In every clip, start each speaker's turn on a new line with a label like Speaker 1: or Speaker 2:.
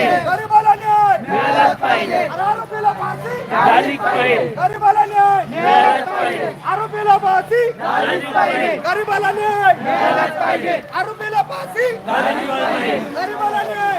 Speaker 1: गरीबाला न्याय.
Speaker 2: मिळालाच पाहिजे.
Speaker 1: आरोपीला फाशी.
Speaker 2: झालीच पाहिजे.
Speaker 1: गरीबाला न्याय.
Speaker 2: मिळालाच पाहिजे.
Speaker 1: आरोपीला फाशी.
Speaker 2: झालीच पाहिजे.
Speaker 1: गरीबाला न्याय.
Speaker 2: मिळालाच पाहिजे.
Speaker 1: आरोपीला फाशी.
Speaker 2: झालीच पाहिजे.
Speaker 1: गरीबाला न्याय.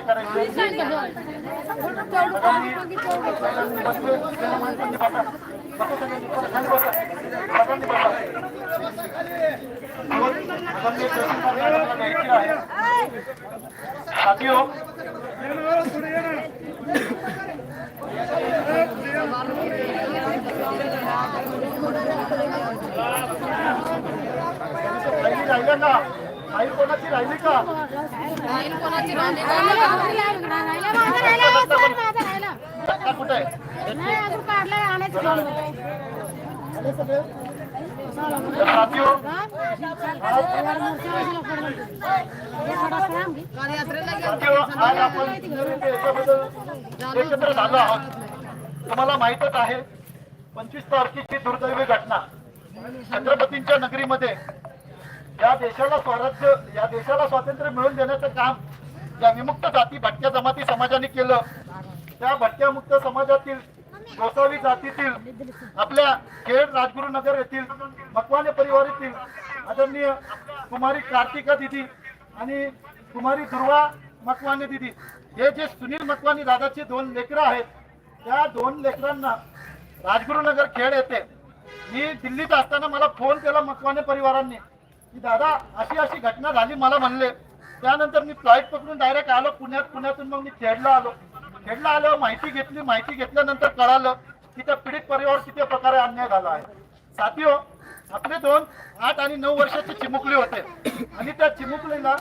Speaker 3: करायचं
Speaker 1: साथियो राहिली राहिल्या का आई कोणाची राहिली का आता कुठे आज आपण एकत्र झालो आहोत. तुम्हाला माहितच आहे पंचवीस तारखेची दुर्दैवी घटना. छत्रपतींच्या नगरीमध्ये या देशाला स्वराज्य या देशाला स्वातंत्र्य मिळवून देण्याचं काम या विमुक्त जाती भटक्या जमाती समाजाने केलं त्या भटक्या मुक्त समाजातील गोसावी जातीतील आपल्या खेड राजगुरुनगर येथील मकवाने परिवार येथील आदरणीय कुमारी कार्तिका दिदी आणि कुमारी दुर्वा मकवाने दिदी. हे जे सुनील मकवानी दादाचे दोन लेकरं आहेत त्या दोन लेकरांना राजगुरुनगर खेड येते मी दिल्लीत असताना मला फोन केला मकवाने परिवारांनी. की दादा अशी अशी घटना झाली मला म्हणले. त्यानंतर मी फ्लाईट पकडून डायरेक्ट आलो पुण्यात. पुण्यातून मग मी खेडला आलो. खेडला आलं माहिती घेतली माहिती घेतल्यानंतर कळालं की त्या पीडित परिवार किती प्रकारे अन्याय झाला आहे. साथियो आपले दोन आठ आणि नऊ वर्षाचे चिमुकले होते. आणि त्या चिमुकलीला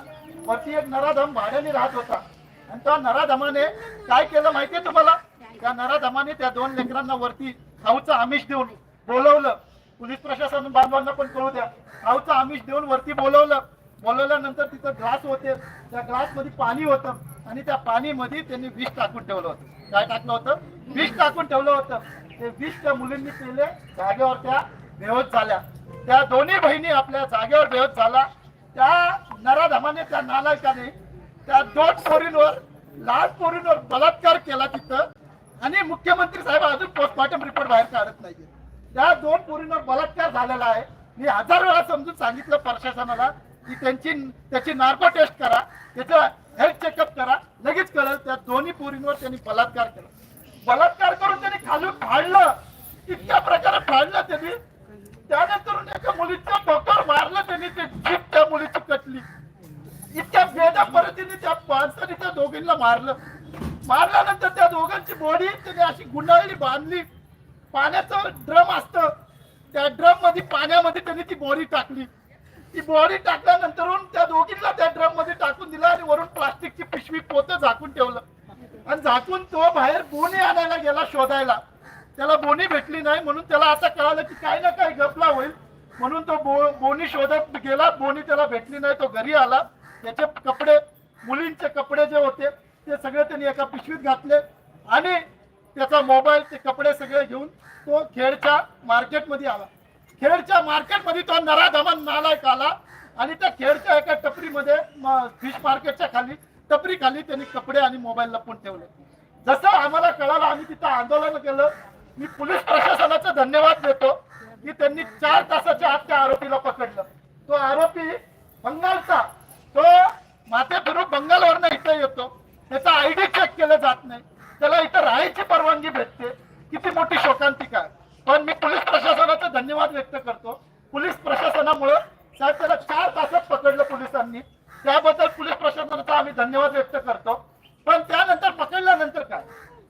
Speaker 1: वरती एक नराधम भाड्याने राहत होता. आणि त्या नराधमाने काय केलं माहितीये तुम्हाला? त्या नराधमाने त्या दोन लेकरांना वरती खाऊचं आमिष देऊन बोलवलं. पोलीस प्रशासन बांधवांना पण कळू द्या. खाऊचं आमिष देऊन वरती बोलवलं. बोलवल्यानंतर तिथं ग्लास होते. त्या ग्लासमध्ये पाणी होतं. आणि त्या पाणीमध्ये त्यांनी विष टाकून ठेवलं होतं. काय टाकलं होतं? विष टाकून ठेवलं होतं. ते विष त्या मुलींनी केले जागेवर त्या बेहोत झाल्या. त्या दोन्ही बहिणी आपल्या जागेवर बेहोत झाला त्या नराधमाने त्या नालायकाने त्या दोन पोरींवर लाल पोरींवर बलात्कार केला तिथं. आणि मुख्यमंत्री साहेब अजून पोस्टमॉर्टम रिपोर्ट बाहेर काढत नाहीये. त्या दोन पोरींवर बलात्कार झालेला आहे. मी हजार वेळा समजून सांगितलं प्रशासनाला की त्यांची त्याची नार्को टेस्ट करा. त्याचं हेल्थ चेकअप करा. लगेच कळलं त्या दोन्ही पोरींवर त्यांनी बलात्कार केला. बलात्कार करून त्यांनी खालून फाडलं इतक्या प्रकारे फाडलं त्यांनी. त्यानंतर एका मुलीच्या डोक्यावर मारलं त्यांनी ते जीप त्या मुलीची कटली. इतक्या बेदा पद्धतीने त्या माणसाने त्या दोघींना मारलं. मारल्यानंतर त्या दोघांची बॉडी त्याने अशी गुंडाळली बांधली. पाण्याचं ड्रम असतं. त्या ड्रममध्ये पाण्यामध्ये त्यांनी ती बॉडी टाकली. ती बॉडी टाकल्यानंतर त्या दोघींना त्या ड्रममध्ये टाकून दिला आणि वरून प्लास्टिकची पिशवी पोत झाकून ठेवलं. आणि झाकून तो बाहेर बोनी आणायला गेला शोधायला. त्याला बोनी भेटली नाही म्हणून त्याला आता कळालं की काही ना काही गपला होईल. म्हणून तो बो बोनी शोधत गेला. बोनी त्याला भेटली नाही. तो घरी आला. त्याचे कपडे मुलींचे कपडे जे होते ते सगळे त्यांनी एका पिशवीत घातले. आणि त्याचा मोबाईल ते कपडे सगळे घेऊन तो खेडच्या मार्केटमध्ये आला. खेडच्या मार्केटमध्ये तो नराधमान नालायक आला आणि त्या खेडच्या एका टपरीमध्ये फिश मार्केटच्या खाली टपरी खाली त्यांनी कपडे आणि मोबाईल लपून ठेवले. जसं आम्हाला कळालं आम्ही तिथं आंदोलन केलं. मी पोलीस प्रशासनाचा धन्यवाद देतो की त्यांनी चार तासाच्या आत त्या आरोपीला पकडलं. तो आरोपी बंगालचा. तो माथे फिरून बंगालवरनं इथं येतो. त्याचा आयडी चेक केलं जात नाही. त्याला इथं राहायची परवानगी भेटते. किती मोठी शोकांतिका. आहे पण मी पोलीस प्रशासन धन्यवाद व्यक्त करतो. पोलीस प्रशासनामुळं साहेब त्याला चार तासात पकडलं पोलिसांनी. त्याबद्दल पोलीस प्रशासनाचा आम्ही धन्यवाद व्यक्त करतो. पण त्यानंतर पकडल्यानंतर काय?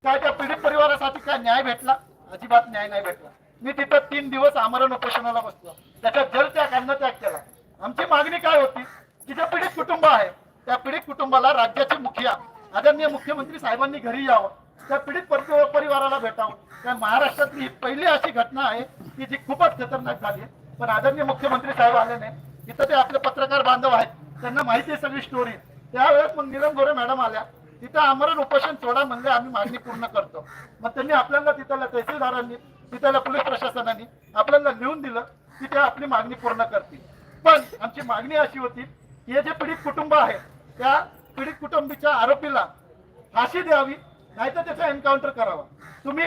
Speaker 1: काय त्या पीडित परिवारासाठी काय न्याय भेटला? अजिबात न्याय नाही भेटला. मी तिथं तीन दिवस आमरण उपोषणाला बसलो. त्याच्यात जलत्याग अन्नत्याग केला. आमची मागणी काय होती? की जे पीडित कुटुंब आहे त्या पीडित कुटुंबाला राज्याचे मुखिया आदरणीय मुख्यमंत्री साहेबांनी घरी यावं. त्या पीडित परिवाराला भेटावं. त्या महाराष्ट्रातली ही पहिली अशी घटना आहे की जी खूपच खतरनाक झाली आहे. पण आदरणीय मुख्यमंत्री साहेब आले नाही. इथं ते आपले पत्रकार बांधव आहेत. त्यांना माहिती आहे सगळी स्टोरी त्यावेळेस मग नीलम गोरे मॅडम आल्या. तिथं आमरण उपोषण सोडा म्हणले आम्ही मागणी पूर्ण करतो. मग त्यांनी आपल्याला तिथल्या तहसीलदारांनी तिथल्या पोलीस प्रशासनाने आपल्याला लिहून दिलं की ते आपली मागणी पूर्ण करतील. पण आमची मागणी अशी होती की हे जे पीडित कुटुंब आहे त्या पीडित कुटुंबीच्या आरोपीला फाशी द्यावी नाहीतर त्याचा एन्काउंटर करावा. तुम्ही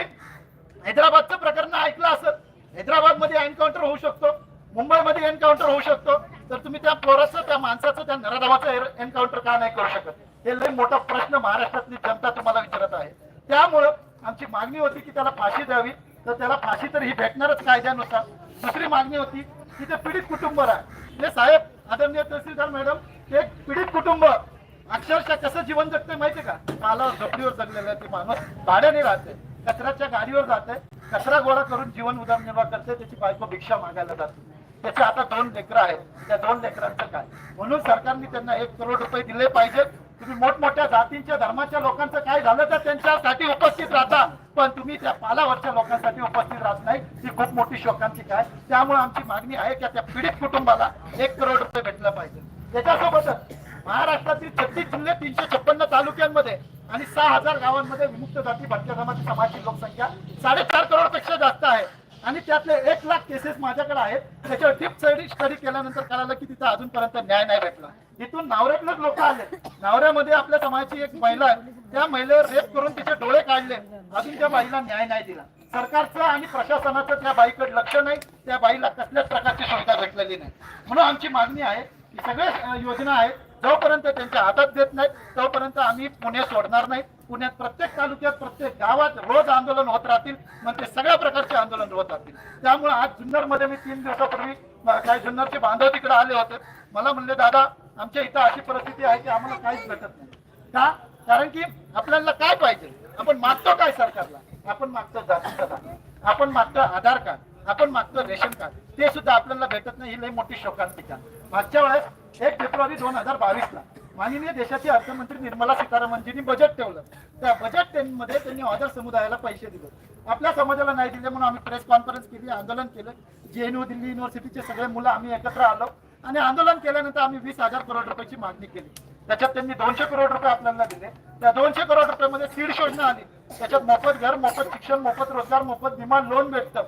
Speaker 1: हैदराबादचं प्रकरण ऐकलं असेल हैदराबादमध्ये एन्काउंटर होऊ शकतो मुंबईमध्ये एन्काउंटर होऊ शकतो. तर तुम्ही त्या पोराचं त्या माणसाचं त्या नराधाबाचं एन्काउंटर का नाही करू शकत? हे लय मोठा प्रश्न महाराष्ट्रातली जनता तुम्हाला विचारत आहे. त्यामुळं आमची मागणी होती की त्याला फाशी द्यावी. तर त्याला फाशी तर ही भेटणारच कायद्यानुसार. दुसरी मागणी होती की ते पीडित कुटुंब आहे हे साहेब आदरणीय तहसीलदार मॅडम ते पीडित कुटुंब अक्षरशः कसं जीवन जगते माहितीये का? मला झोपडीवर जगलेलं आहे ते माणूस. भाड्याने राहते कचऱ्याच्या गाडीवर जाते कचरा गोळा करून जीवन उदरनिर्वाह करते त्याची बायको भिक्षा मागायला जाते. त्याचे आता दोन लेकरं आहेत. त्या दोन लेकरांचं काय? म्हणून सरकारने त्यांना एक करोड रुपये दिले पाहिजेत तुम्ही मोठमोठ्या जातींच्या धर्माच्या लोकांचं काय झालं तर त्यांच्यासाठी उपस्थित राहता. पण तुम्ही त्या पालावरच्या लोकांसाठी उपस्थित राहत नाही. ही खूप मोठी शोकांची काय त्यामुळे आमची मागणी आहे की त्या पीडित कुटुंबाला एक करोड रुपये भेटला पाहिजे. त्याच्यासोबतच महाराष्ट्रातील छत्तीस जिल्हे तीनशे छप्पन्न तालुक्यांमध्ये आणि सहा हजार गावांमध्ये विमुक्त जाती भटक्या जमाती समाजाची लोकसंख्या साडेचार करोडपेक्षा जास्त आहे. आणि त्यातले एक लाख केसेस माझ्याकडे आहेत. त्याच्यावर डीप स्टडी स्टडी केल्यानंतर कळालं की तिथं अजूनपर्यंत न्याय नाही भेटला. इथून नावऱ्यातलेच लोक आले. नावऱ्यामध्ये आपल्या समाजाची एक महिला आहे. त्या महिलेवर रेप करून तिचे डोळे काढले. अजून त्या बाईला न्याय नाही दिला. सरकारचं आणि प्रशासनाचं त्या बाईकडे लक्ष नाही. त्या बाईला कसल्याच प्रकारची सुविधा भेटलेली नाही. म्हणून आमची मागणी आहे की सगळे योजना आहेत. जोपर्यंत त्यांच्या हातात देत नाहीत तोपर्यंत आम्ही पुणे सोडणार नाही. पुण्यात प्रत्येक तालुक्यात प्रत्येक गावात रोज आंदोलन होत राहतील मग ते सगळ्या प्रकारचे आंदोलन होत राहतील. त्यामुळे आज जुन्नरमध्ये मी तीन दिवसापूर्वी काही जुन्नरचे बांधव तिकडे आले होते. मला म्हणले दादा आमच्या इथं अशी परिस्थिती आहे की आम्हाला काहीच भेटत नाही. का? कारण की आपल्याला काय पाहिजे? आपण मागतो काय सरकारला? आपण मागतो जातीचा दाखला आपण मागतो आधार कार्ड. आपण मागतो रेशन कार्ड. ते सुद्धा आपल्याला भेटत नाही. ही लई मोठी शोकांतिका. मागच्या वेळेस एक फेब्रुवारी दोन हजार बावीस ला माननीय देशाचे अर्थमंत्री निर्मला सीतारामनजींनी बजेट ठेवलं. त्या बजेटमध्ये त्यांनी ऑदर समुदायाला पैसे दिले. आपल्या समाजाला नाही दिले म्हणून आम्ही प्रेस कॉन्फरन्स केली आंदोलन केलं. जेएनयू दिल्ली युनिव्हर्सिटीचे सगळे मुलं आम्ही एकत्र आलो. आणि आंदोलन केल्यानंतर आम्ही वीस हजार करोड रुपयाची मागणी केली. त्याच्यात त्यांनी दोनशे करोड रुपये आपल्याला दिले. त्या दोनशे करोड रुपयामध्ये सीड योजना आली. त्याच्यात मोफत घर मोफत शिक्षण मोफत रोजगार मोफत विमा लोन भेटतं.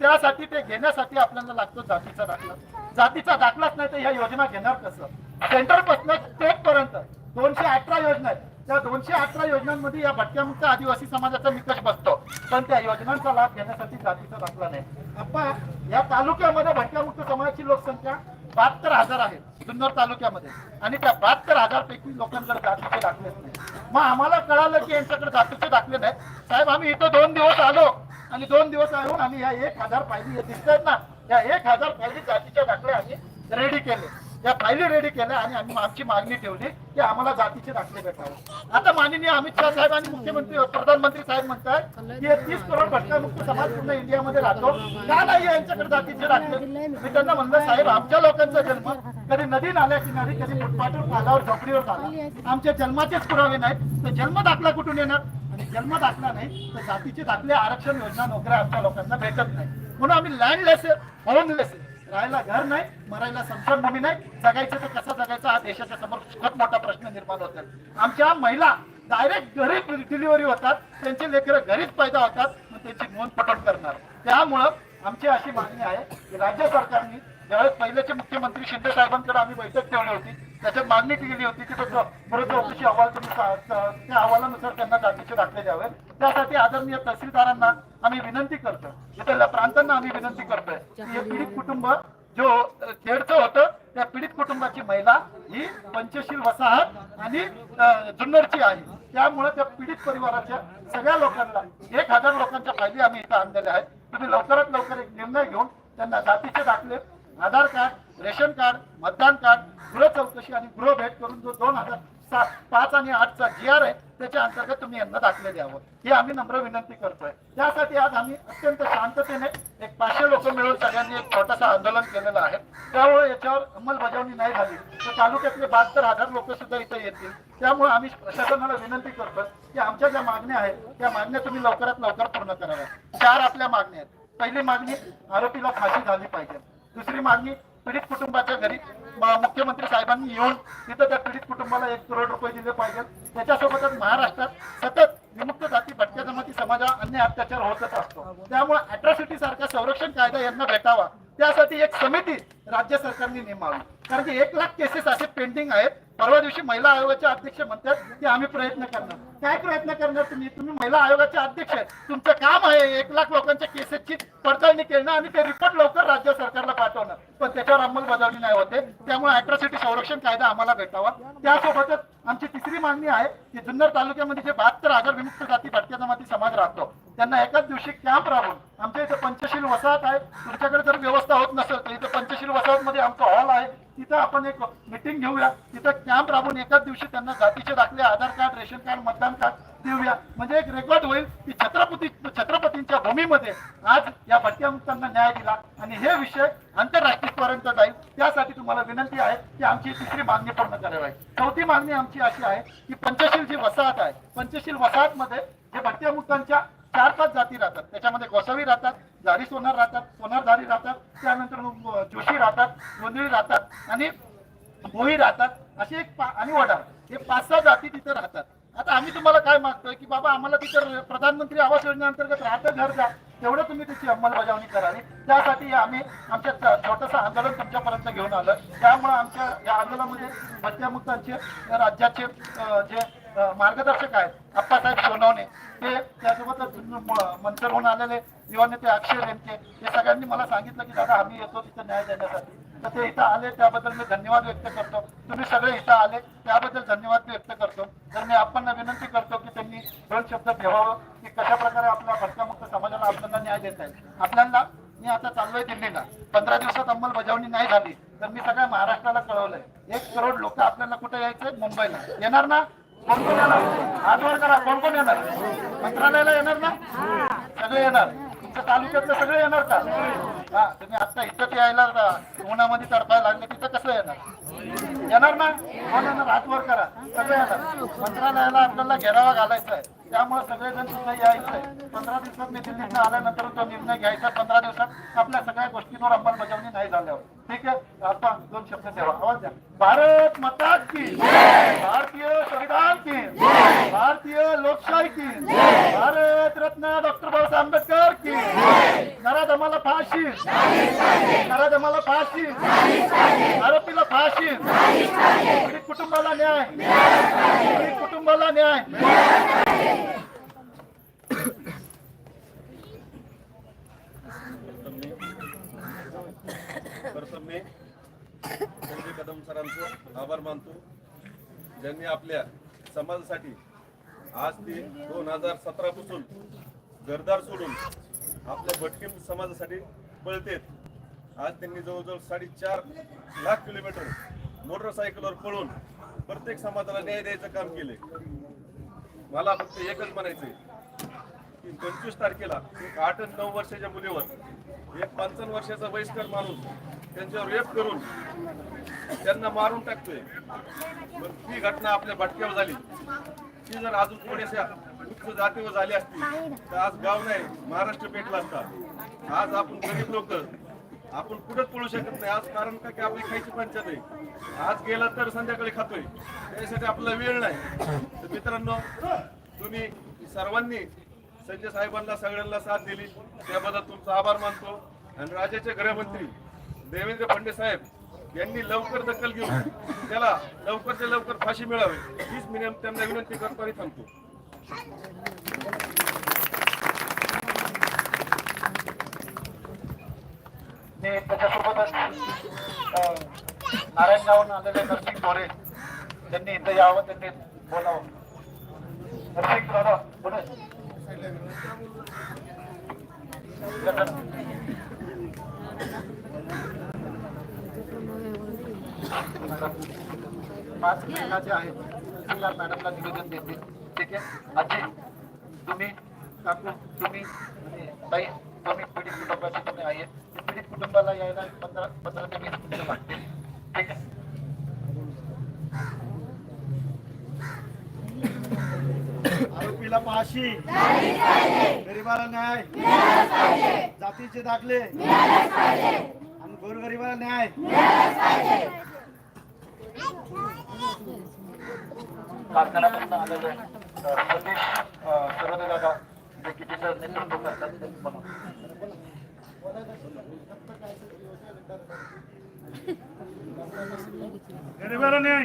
Speaker 1: त्यासाठी ते घेण्यासाठी आपल्याला लागतो जातीचा दाखला. जातीचा दाखलाच नाही तर ह्या योजना घेणार कसं? सेंटरपासून स्टेट पर्यंत दोनशे अठरा योजना आहेत. त्या दोनशे अठरा योजनांमध्ये या भटक्यामुक्त आदिवासी समाजाचा निकष बसतो. पण त्या योजनांचा लाभ घेण्यासाठी जातीचा दाखला नाही. अप्पा या तालुक्यामध्ये भटक्यामुक्त समाजाची लोकसंख्या बहात्तर हजार आहे जुन्नर तालुक्यामध्ये. आणि त्या बहात्तर हजार पैकी लोकांकडे जातीचे दाखलेच नाही. मग आम्हाला कळालं की यांच्याकडे जातीचे दाखले नाही साहेब आम्ही इथं दोन दिवस आलो. आणि दोन दिवस येऊन आम्ही या एक हजार फायली दिसतात ना. या एक हजार फायली जातीच्या दाखले आम्ही रेडी केले. या फायली रेडी केल्या आणि आम्ही आमची मागणी ठेवली की आम्हाला जातीचे दाखले भेटावे. आता माननीय अमित शहा साहेब आणि मुख्यमंत्री प्रधानमंत्री साहेब म्हणतात की तीस करोड भटकामुक्त समाज पूर्ण इंडियामध्ये राहतो. का नाही यांच्याकडे जातीचे दाखले? मी त्यांना म्हणलं साहेब आमच्या लोकांचा जन्म कधी नदी नाल्या किनारी कधी फुटपाटवर पालावर झोपडीवर झाला. आमच्या जन्माचेच पुरावे नाहीत. तर जन्म दाखला कुठून येणार? आणि जन्म दाखला नाही तर जातीचे दाखले आरक्षण योजना नोकऱ्या आमच्या लोकांना भेटत नाही. म्हणून आम्ही लँडलेस होमलेस राहायला घर नाही मरायला संसारभूमी नाही. जगायचं तर कसं जगायचं? हा देशाच्या समोर खूप मोठा प्रश्न निर्माण होतात आमच्या महिला डायरेक्ट घरी डिलिव्हरी होतात त्यांचे लेकरं घरीच पैदा होतात मग त्यांची नोंद पटक करणार. त्यामुळं आमची अशी मागणी आहे की राज्य सरकारने ज्यावेळेस पहिल्याचे मुख्यमंत्री शिंदे साहेबांकडे आम्ही बैठक ठेवली होती त्याच्यात मागणी केली होती की तो बरं चौकशी अहवाल तुम्ही त्या अहवालानुसार त्यांना जातीचे दाखले द्यावे त्यासाठी आदरणीय तहसीलदारांना आम्ही विनंती करतो इथल्या प्रांतांना आम्ही विनंती करतोय की हे पीडित कुटुंब जो खेडचं होतं त्या पीडित कुटुंबाची महिला ही पंचशील वसाहत आणि जुन्नरची आहे त्यामुळे त्या पीडित परिवाराच्या सगळ्या लोकांना एक हजार लोकांच्या फायदे आम्ही इथं आणलेले आहेत. तुम्ही लवकरात लवकर एक निर्णय घेऊन त्यांना जातीचे दाखले आधार कार्ड रेशन कार्ड मतदान कार्ड गृह चौकशी आणि गृह भेट करून जो दोन हजार सात पाच आणि आठचा जी आर आहे त्याच्या अंतर्गत तुम्ही यांना दाखले द्यावं. ही आम्ही नम्र विनंती करतोय. त्यासाठी आज आम्ही अत्यंत शांततेने एक पाचशे लोक मिळून सगळ्यांनी एक छोटासा आंदोलन केलेलं आहे. त्यामुळे याच्यावर अंमलबजावणी नाही झाली. तर तालुक्यातले बहात्तर हजार लोक सुद्धा इथे येतील. त्यामुळे आम्ही प्रशासनाला विनंती करतो की आमच्या ज्या मागण्या आहेत त्या मागण्या तुम्ही लवकरात लवकर पूर्ण कराव्या चार आपल्या मागण्या आहेत. पहिली मागणी आरोपीला फाशी झाली पाहिजे. दुसरी मागणी पीडित कुटुंबाच्या घरी मुख्यमंत्री साहेबांनी येऊन तिथं त्या पीडित कुटुंबाला एक करोड रुपये दिले पाहिजे. त्याच्यासोबतच महाराष्ट्रात सतत विमुक्त जाती भटक्या जमाती समाजावर अन्य अत्याचार होतच असतो. त्यामुळे अट्रॉसिटी सारखा संरक्षण कायदा यांना भेटावा. त्यासाठी एक समिती राज्य सरकारने नेमावी. कारण की एक लाख केसेस असे पेंडिंग आहेत. परवा दिवशी महिला आयोगाचे अध्यक्ष म्हणतात की आम्ही प्रयत्न करणार. काय प्रयत्न करणार तुम्ही? तुम्ही महिला आयोगाचे अध्यक्ष आहेत. तुमचं काम आहे एक लाख लोकांच्या केसेसची पडताळणी करणं आणि ते रिपोर्ट लवकर राज्य सरकारला पाठवणं. त्याच्यावर अंमलबजावणी नाही होते. त्यामुळे अॅट्रॉसिटी संरक्षण कायदा आम्हाला भेटावा. त्यासोबतच आमची तिसरी मागणी आहे की जुन्नर तालुक्यामध्ये जे बहात्तर हजार विमुक्त जाती भटक्या जमाती समाज राहतो त्यांना एकाच दिवशी कॅम्प राबवून आमच्या इथं पंचशील वसाहत आहे. तुमच्याकडे जर व्यवस्था होत नसेल तर इथं पंचशील वसाहत मध्ये आमचा हॉल आहे. तिथं आपण एक मिटिंग घेऊया. तिथं कॅम्प राबवून एकाच दिवशी त्यांना जातीचे दाखले आधार कार्ड रेशन कार्ड मतदान कार्ड देऊया. म्हणजे एक रेकॉर्ड होईल की छत्रपती छत्रपतींच्या भूमीमध्ये आज या भटक्या मुक्तांना न्याय दिला. आणि हे विषय आंतरराष्ट्रीय पर्यंत जाईल त्यासाठी तुम्हाला विनंती आहे की आमची तिसरी मागणी पूर्ण करावी चौथी मागणी आमची अशी आहे की पंचशील जी वसाहत आहे पंचशील वसाहत मध्ये जे भटक्या मुक्तांच्या चार पाच जाती राहतात त्याच्यामध्ये गोसावी राहतात झारी सोनार राहतात सोनारधारी राहतात त्यानंतर जोशी राहतात गोंधळी राहतात आणि भोई राहतात असे एक पा- आणि वडार हे पाच सहा जाती तिथे राहतात. आता आम्ही तुम्हाला काय मागतोय की बाबा आम्हाला तिथं प्रधानमंत्री आवास योजनेअंतर्गत राहतं घर द्या. तेवढं तुम्ही त्याची अंमलबजावणी करावी त्यासाठी आम्ही आमच्या छोटंसं आंदोलन तुमच्यापर्यंत घेऊन आलं. त्यामुळे आमच्या या आंदोलनामध्ये मध्यमुक्तांचे राज्याचे जे मार्गदर्शक आहेत अप्पासाहेब सोनवणे ते त्यासोबतच मंत्र होऊन आलेले युवा नेते अक्षय रेमके हे सगळ्यांनी मला सांगितलं की दादा आम्ही येतो तिथं न्याय देण्यासाठी. तर ते इथं आले त्याबद्दल मी धन्यवाद व्यक्त करतो. तुम्ही सगळे इथं आले त्याबद्दल धन्यवाद व्यक्त करतो. तर मी आपण विनंती करतो की त्यांनी दोन शब्द ठेवावं की कशा प्रकारे आपल्या भटकामुक्त समाजाला आपल्याला न्याय देत आहे. आपल्याला मी आता चाललोय दिल्लीला. पंधरा दिवसात अंमलबजावणी नाही झाली तर मी सगळ्या महाराष्ट्राला कळवलंय. एक करोड लोक आपल्याला कुठे यायचंय? मुंबईला. येणार ना? कोण कोण येणार? हात करा कोण कोण येणार? मंत्रालयाला येणार ना? सगळे येणार. तुमच्या तालुक्यातले सगळे येणार का? हा तुम्ही आता इथं यायला उन्हामध्ये तडपायला लागले तिथं कसं येणार? येणार ना? कोण येणार करा. कसं येणार? मंत्रालयाला आपल्याला घेरावा घालायचा आहे त्यामुळे सगळेजण तिथं यायचंय. पंधरा दिवसात मी दिल्लीतनं आल्यानंतर तो निर्णय घ्यायचा. पंधरा दिवसात आपल्या सगळ्या गोष्टींवर अंमलबजावणी नाही झाल्यावर. ठीक आहे? आपण दोन शब्द ठेवा. आवाज द्या. भारत माता की भारतीय संविधान की भारतीय लोकशाही की भारत रत्न डॉक्टर बाबासाहेब आंबेडकर की नराधमाला फाशी. नराधमाला फाशी. आरोपीला फाशी. पीडित कुटुंबाला न्याय. पीडित कुटुंबाला न्याय.
Speaker 4: मी संजय कदम सरांचं आभार मानतो. ज्यांनी आपल्या समाजासाठी आज ते दोन हजार सतरा पासून घरदार सोडून आपल्या भटकी समाजासाठी पळतेत. आज त्यांनी जवळजवळ साडेचार लाख किलोमीटर मोटरसायकलवर पळून प्रत्येक समाजाला न्याय द्यायचं काम केले. मला फक्त एकच म्हणायचंय की पंचवीस तारखेला एक आठ नऊ वर्षाच्या मुलीवर एक पंचावन्न वर्षाचा वयस्कर माणूस त्यांच्यावर रेप करून त्यांना मारून टाकतोय. पण ती घटना आपल्या भटक्यावर झाली. ती जर अजून थोड्याशा उच्च जातीवर झाली असती तर आज गाव नाही महाराष्ट्र पेटला असता. आज आपण गरीब लोक आपण कुठंच पळू शकत नाही. आज कारण का की आपली खायची पंचायत आहे. आज गेला तर संध्याकाळी खातोय. त्यासाठी आपला वेळ नाही. तर मित्रांनो तुम्ही सर्वांनी संजय साहेबांना सगळ्यांना साथ दिली. त्याबद्दल तुमचा आभार मानतो. आणि राज्याचे गृहमंत्री देवेंद्र फडणवीस साहेब यांनी लवकर दखल घेऊन त्याला लवकरच्या लवकर फाशी मिळावी. हीच मी त्यांना विनंती करतो आणि थांबतो.
Speaker 1: ते त्याच्यासोबतच अं, नारायणगावहून आलेले नरसिंग मोरे त्यांनी इथं यावं त्यांनी बोलावं. नरसिंग दादा पुढे पाच मिनिटाचे आहेत मॅडमला निवेदन देते ठीक आहे अजय तुम्ही काकू तुम्ही आणि ताई तुम्ही पीडित कुटुंबाचे तुम्ही आहे पीडित कुटुंबाला यायला पंधरा पंधरा ते वीस मिनिटं लागतील ठीक आहे
Speaker 5: आरोपीला फाशी गरीबाला न्याय. जातीचे दाखले. गोरगरीबाला न्याय.
Speaker 1: नेतृत्व करतात.
Speaker 5: गरीबाला न्याय.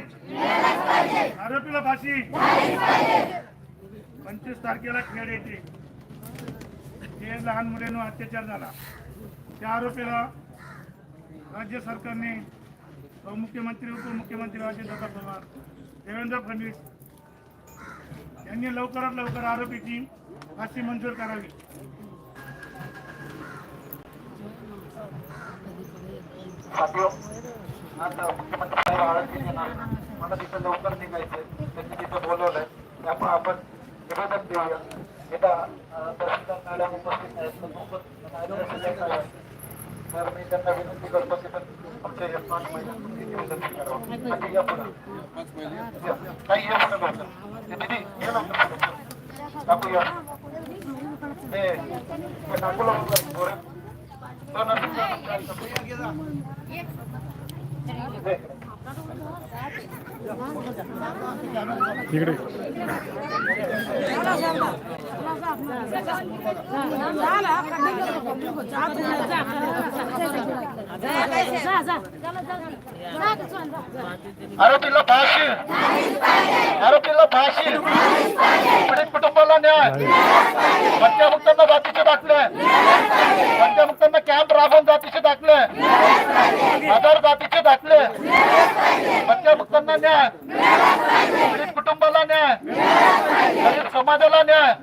Speaker 5: आरोपीला फाशी. पंचवीस तारखेला खेळ येते. लहान मुलांवर अत्याचार झाला. त्या आरोपीला राज्य सरकारने मुख्यमंत्री उपमुख्यमंत्री अजितदादा पवार देवेंद्र फडणवीस यांनी लवकरात लवकर आरोपीची फाशी मंजूर करावी.
Speaker 1: मला तिथं लवकर निघायचंय. त्यांनी तिथं बोलवलंय. त्यामुळे आपण निवेदन देऊया. एकदा तहसीलदार मॅडम उपस्थित आहेत. तर सोबत दे. आरोपीला फाशी. आरोपीला फाशी. पीडित कुटुंबाला न्याय. हत्यामुक्तांना जातीचे दाखले हत्यामुक्तांना कॅम्प राबवून जातीचे दाखले हजार जातीचे दाखले हत्यामुक्तांना न्याय पीडित कुटुंबाला न्याय दलित समाजाला न्याय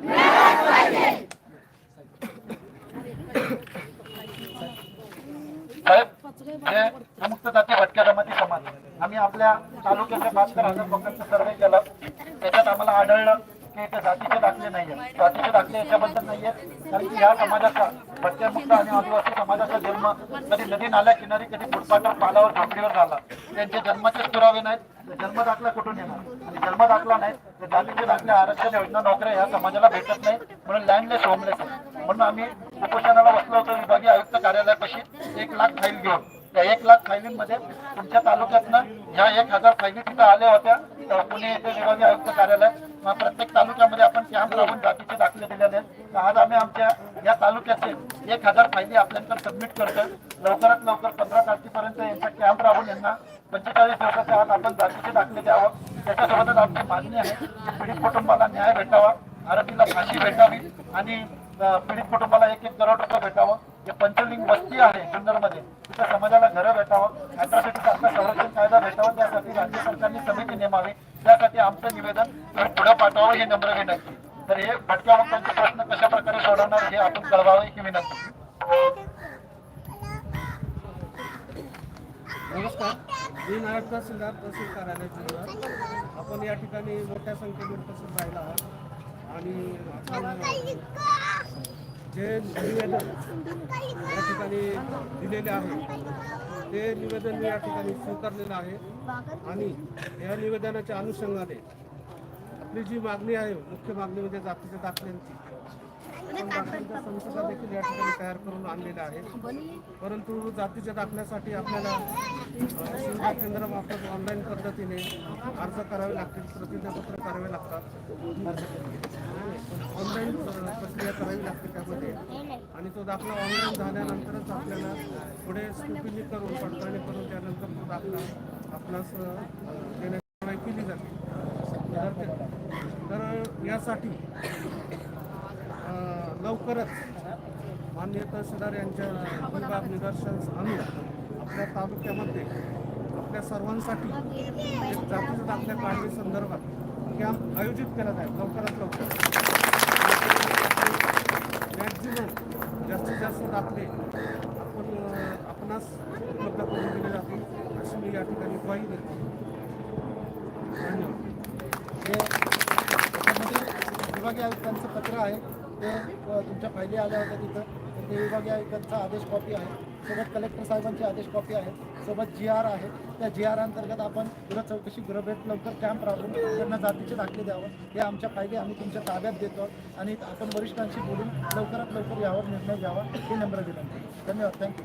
Speaker 1: साहेब हे विमुक्त जाती भटक्या जमाती समाज आम्ही आपल्या तालुक्याच्या बहात्तर हजार लोकांचा सर्वे केला त्याच्यात आम्हाला आढळलं की इथे जातीचे दाखले नाहीये त्याच्याबद्दल याच्याबद्दल नाहीये. कारण की ह्या समाजाचा भटक्यामुक्त आणि आदिवासी समाजाचा जन्म कधी नदी नाल्या किनारी कधी फुटपाथवर पालावर झोपडीवर झाला. त्यांचे जन्माचेच पुरावे नाहीत जन्म दाखला कुठून येणार? आणि जन्म दाखला नाही तर जातीचे दाखले आरक्षण योजना नोकऱ्या ह्या समाजाला भेटत नाही म्हणून लँडलेस होमलेस आहे म्हणून आम्ही उपोषणाला बसलो होतो विभागीय आयुक्त कार्यालयापाशी एक लाख फाईल घेऊन. त्या एक लाख फायलींमध्ये तुमच्या तालुक्यातनं ह्या एक हजार फायली तिथं आल्या होत्या. पुणे येथे विभागीय आयुक्त कार्यालय मग प्रत्येक तालुक्यामध्ये आपण कॅम्प राहून जातीचे दाखले दिलेले आहेत तर आज आम्ही आमच्या या तालुक्याचे एक हजार फायली आपल्याकडे सबमिट करतोय लवकरात लवकर पंधरा तारखेपर्यंत यांचा कॅम्प राहून यांना पंचेचाळीस दिवसाच्या आत आपण जातीचे दाखले द्यावं त्याच्यासोबतच आमची मागणी आहे पीडित कुटुंबाला न्याय भेटावा आरोपीला फाशी भेटावी आणि पीडित कुटुंबाला एक एक करोड रुपये भेटावं जे पंचलिंग वस्ती आहे सुंदरमध्ये तिथं समाजाला घरं भेटावं अॅट्रॉसिटी संरक्षण कायदा भेटावा त्यासाठी राज्य सरकारने समिती नेमावी त्यासाठी आमचं निवेदन तुम्ही पुढे पाठवावं ही नम्र विनंती तर हे भटक्या मुक्तांचे प्रश्न कशा प्रकारे सोडवणार हे आपण कळवावं ही विनंती.
Speaker 6: नमस्कार. मी नायब तहसीलदार तहसील कार्यालय जुन्नर आपण या ठिकाणी मोठ्या संख्येने उपस्थित राहिला आहात. आणि जे निवेदन या ठिकाणी दिलेले आहे ते निवेदन मी या ठिकाणी स्वीकारलेलं आहे. आणि या निवेदनाच्या अनुषंगाने आपली जी मागणी आहे मुख्य मागणी म्हणजे जातीच्या दाखल्यांची. संहिता देखील या ठिकाणी तयार करून आणलेल्या आहेत परंतु जातीच्या दाखल्यासाठी आपल्याला सुविधा केंद्रामार्फत ऑनलाईन पद्धतीने अर्ज करावे लागतील प्रतिज्ञापत्र करावे लागतात. ऑनलाईन प्रक्रिया करावी लागते त्यामध्ये. आणि तो दाखला ऑनलाईन झाल्यानंतरच आपल्याला पुढे स्क्रुटिनी करून पडताळणी करून त्यानंतर तो दाखला आपणास देण्याची केली जाते. यासाठी लवकरच माननीय तहसीलदार यांच्या विभाग निदर्शनास आणून आपल्या तालुक्यामध्ये आपल्या सर्वांसाठी एक जातीच्या दाखल्या काढणी संदर्भात कॅम्प आयोजित करत आहे लवकरात लवकर. मॅक्झिमम जास्तीत जास्त दाखले आपण आपणास उपलब्ध करून दिले जातील अशी मी या ठिकाणी ग्वाही देतो धन्यवाद
Speaker 1: हे त्याच्यामध्ये विभागीय आयुक्तांचं पत्र आहे. ते तुमच्या फायली आल्या होत्या तिथं. तर ते विभागीय आयुक्तांचा आदेश कॉपी आहे. सोबत कलेक्टर साहेबांची आदेश कॉपी आहे. सोबत जी आर आहे. त्या जी आर अंतर्गत आपण गृह चौकशी गृहभेट लवकर कॅम्प राबवून त्यांना जातीचे दाखले द्यावं. हे आमच्या फायदे आम्ही तुमच्या ताब्यात देतो. आणि आपण वरिष्ठांशी बोलून लवकरात लवकर यावर निर्णय घ्यावा. हे नम्र विनंती. धन्यवाद. थँक्यू